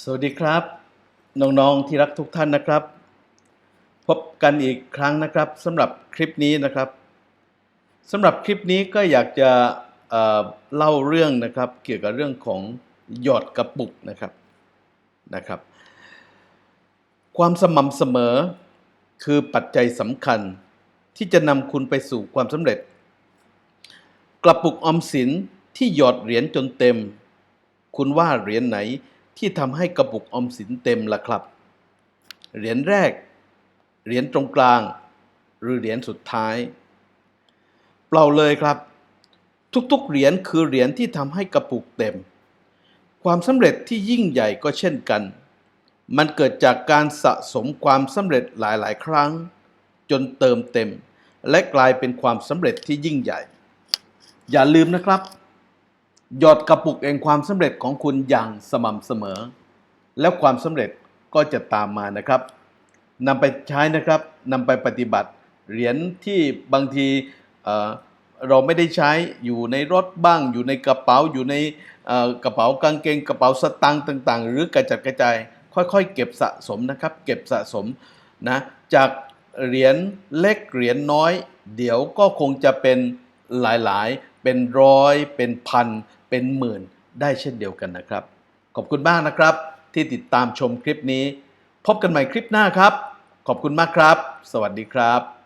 สวัสดีครับ น้องๆที่รักทุกท่านนะครับ พบกันอีกครั้งนะครับสำหรับคลิปนี้นะครับสำหรับคลิปนี้ก็อยากจะเเล่าเรื่องนะครับ เกี่ยวกับเรื่องของหยอดกระปุกนะครับนะครับ ความสม่ำเสมอคือปัจจัยสำคัญที่จะนำคุณไปสู่ความสำเร็จ กระปุกออมสินที่หยอดเหรียญจนเต็ม คุณว่าเหรียญไหน ที่ทำให้กระปุกออมสินเต็มละครับ เหรียญแรก เหรียญตรงกลาง หรือเหรียญสุดท้าย เปล่าเลยครับ ทุกๆเหรียญคือเหรียญที่ทำให้กระปุกเต็ม ความสำเร็จที่ยิ่งใหญ่ก็เช่นกัน มันเกิดจากการสะสมความสำเร็จหลายๆ ครั้ง จนเติมเต็ม และกลายเป็นความสำเร็จที่ยิ่งใหญ่ อย่าลืมนะครับ หยอดกระปุกแห่งความสำเร็จของคุณอย่างสม่ำเสมอ แล้วความสำเร็จก็จะตามมานะครับนำไปใช้นะครับนำไปปฏิบัติ เหรียญที่บางทีเเราไม่ได้ใช้อยู่ในรถบ้าง อยู่ในกระเป๋าอยู่ในกระเป๋ากางเกงกระเป๋าสตางค์ต่าง ๆ หรือกระจัดกระจาย ค่อยๆ เก็บสะสมนะครับ เก็บสะสมนะจากเหรียญเล็กเหรียญน้อย เดี๋ยวก็คงจะเป็นหลายๆ เป็นร้อยเป็นพัน เป็นหมื่นได้เช่นเดียวกันนะครับ ขอบคุณมากนะครับ ที่ติดตามชมคลิปนี้ พบกันใหม่คลิปหน้าครับ ขอบคุณมากครับ สวัสดีครับ